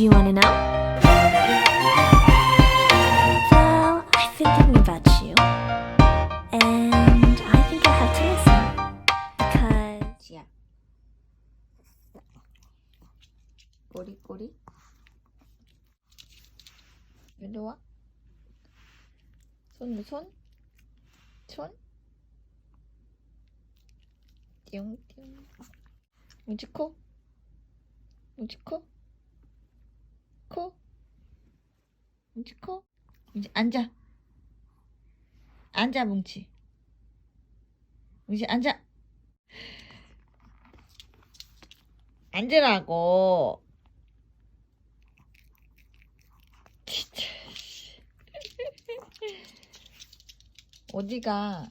Do you want to know? Well, I've been thinking about you. And I think I have to listen. Because. 지야. 꼬리 꼬리. 일로 와. 손 손. 손. 띠용띠용. 뭉치코. 뭉치코. 코. 뭉치코. 이제 앉아. 앉아 뭉치. 뭉치 앉아. 앉으라고. 진짜. 어디가?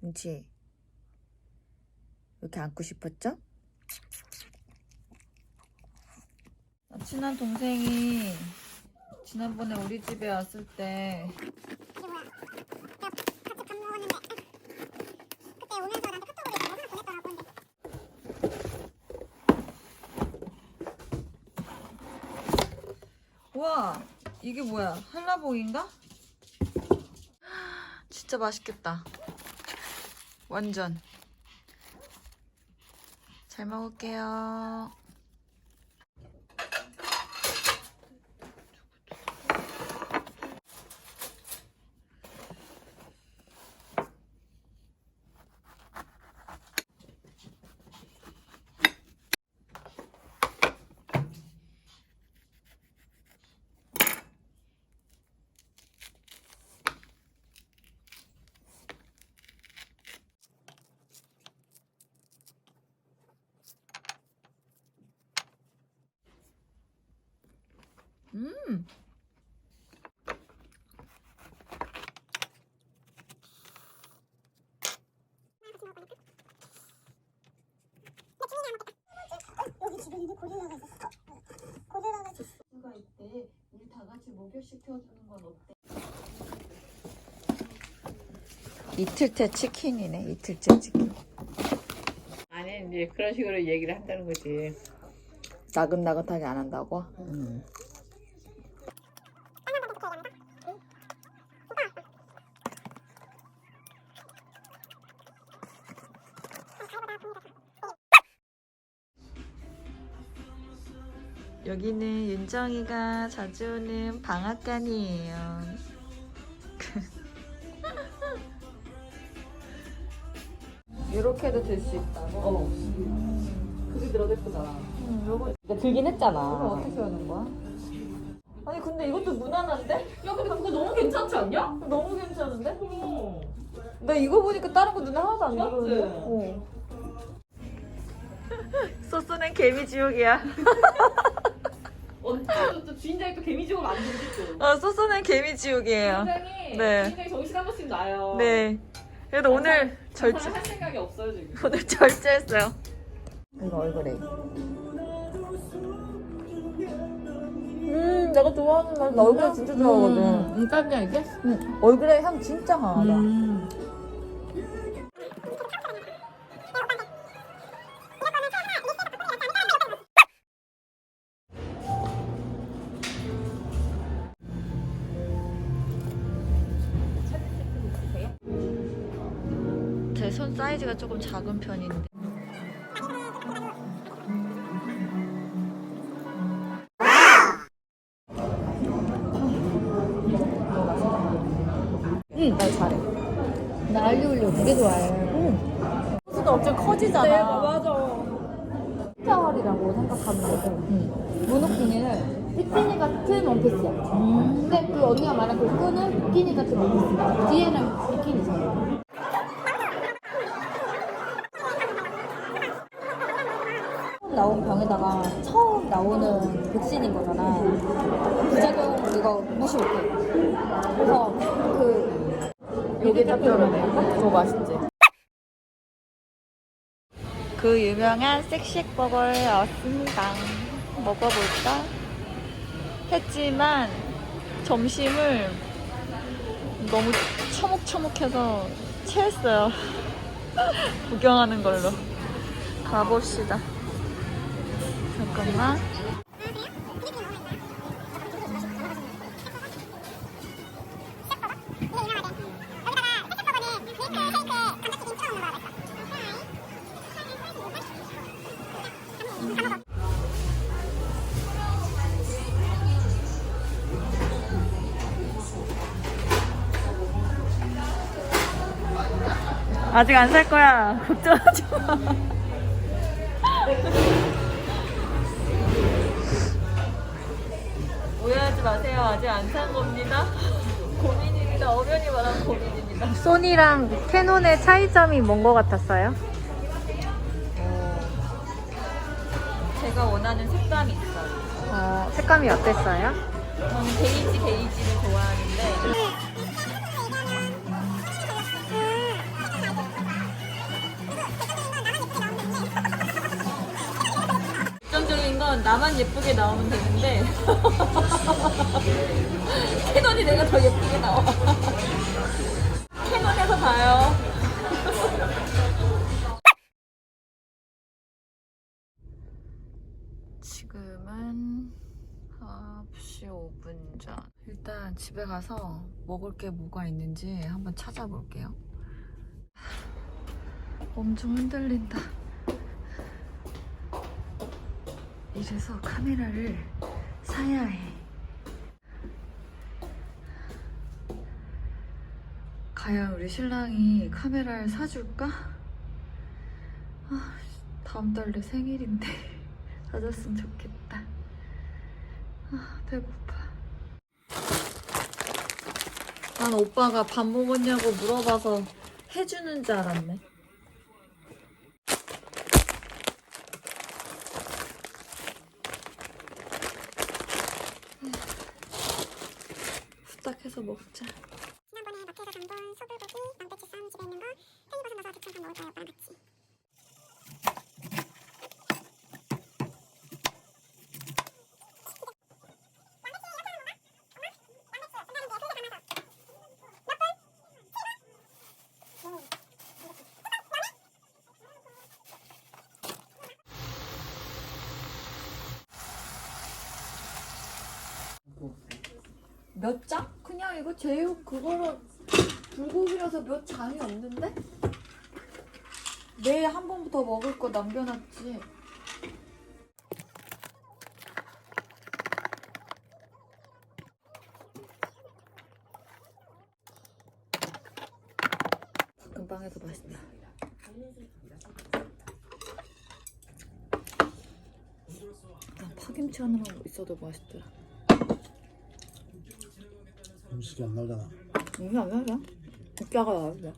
왜 이렇게 안고 싶었죠? 친한 동생이 지난번에 우리 집에 왔을 때 우와 이게 뭐야? 한라봉인가? 진짜 맛있겠다. 완전. 잘 먹을게요 음 우리 다 같이 목욕시켜주는 건 어때? 이틀째 치킨이네 이틀째 치킨 아니 이제 그런 식으로 얘기를 한다는 거지. 나긋나긋하게 안 한다고? 여기는 윤정이가 자주 오는 방앗간이에요. 이렇게도 들 수 있다고? 어. 그게 들어도 예쁘잖아. 응, 요거 근데 들긴 했잖아. 이거 어떻게 하는 거야? 아니 근데 이것도 무난한데? 야 근데 그거 너무 괜찮지 않냐? 너무 괜찮은데? 어. 나 이거 보니까 다른 거 눈에 하나도 안? 들어오는데? 어. 소스는 개미 지옥이야. 언제 또 주인장이 또 개미지옥을 안 들지 또. 어, 소스는 개미지옥이에요. 주인장이 네. 주인장이 정신 한 번씩 나요. 네. 그래도 오늘 절제, 할 생각이 없어요 지금. 오늘 절제했어요. 이거 얼그레이. 음, 내가 좋아하는 맛. 나 얼그레이 진짜 좋아하거든. 음, 깜이야 이게? 응. 얼그레이 향 진짜 강하다. 음. 제 손 사이즈가 조금 작은 편인데. 응, 나 잘해. 나 알리오 올리오 되게 좋아해. 소스도 엄청 커지잖아. 맞아. 스타월이라고 생각하면 되고 모노키니는 비키니 같은 원피스야. 근데 그 언니가 말한 그 끈은 비키니 같은 원피스. 뒤에는 비키니잖아. 처음 나온 병에다가 처음 나오는 백신인 거잖아. 부작용 이거 무시 못해. 그래서 그 요게 잡혀오네. 저거 맛있지? 그 유명한 섹시버거에 왔습니다. 먹어볼까? 했지만 점심을 너무 처묵처묵해서 체했어요. 구경하는 걸로. 가봅시다. 잠깐만. 아직 안 살 거야. 걱정하지 마. 오해하지 마세요. 아직 안 산 겁니다. 고민입니다. 어련히 말하면 고민입니다. 소니랑 캐논의 차이점이 뭔것 같았어요? 제가 원하는 색감이 있어요. 어, 색감이 어땠어요? 저는 게이지 게이지를 좋아하는데 결정적인 건 나만 예쁘게 나오면 되는데 캐논이 내가 더 예쁘게 나와 캐논에서 봐요 지금은 9시 5분 전. 일단 집에 가서 먹을 게 뭐가 있는지 한번 찾아볼게요. 엄청 흔들린다. 이래서 카메라를 사야 해. 과연 우리 신랑이 카메라를 사줄까? 아, 다음 달 내 생일인데. 사줬으면 좋겠다. 아, 배고파. 난 오빠가 밥 먹었냐고 물어봐서 해주는 줄 알았네. 후딱해서 먹자. 지난번에 마트에서 장본 소불고기, 양배추 쌈 집에 있는 거 팽이버섯 넣어서 두툼 먹을 거야 오빠랑 같이. 몇 장? 그냥 이거 제육 그거로 불고기라서 몇 장이 없는데? 내일 한번더 먹을 거 남겨놨지. 금방해서 맛있다. 난 파김치 하나만 있어도 맛있더라. 음식이 안 나오잖아. 이게 안 나냐? 국자가 나왔네. 음,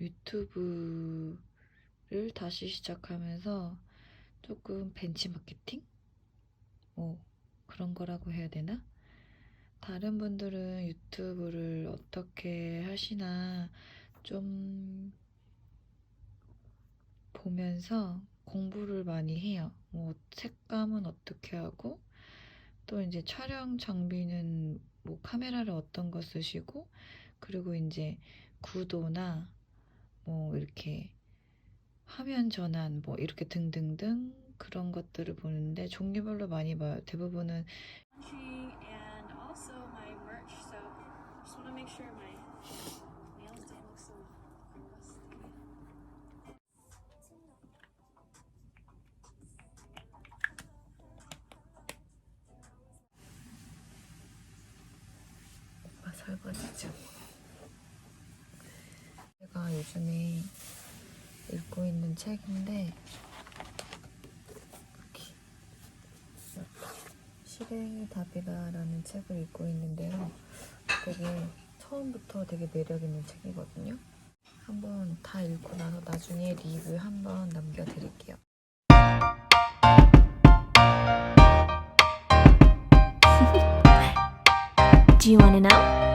유튜브를 다시 시작하면서 조금 벤치마케팅? 뭐 그런 거라고 해야 되나? 다른 분들은 유튜브를 어떻게 하시나 좀 보면서 공부를 많이 해요. 뭐 색감은 어떻게 하고 또 이제 촬영 장비는 뭐 카메라를 어떤 거 쓰시고 그리고 이제 구도나 뭐 이렇게 화면 전환 뭐 이렇게 등등등 그런 것들을 보는데 종류별로 많이 봐요. 대부분은 merch. 요즘에 읽고 있는 책인데 여기 실행이 답이다라는 책을 읽고 있는데요. 되게 처음부터 되게 매력 있는 책이거든요. 한번 다 읽고 나서 나중에 리뷰 한번 남겨드릴게요. Do you?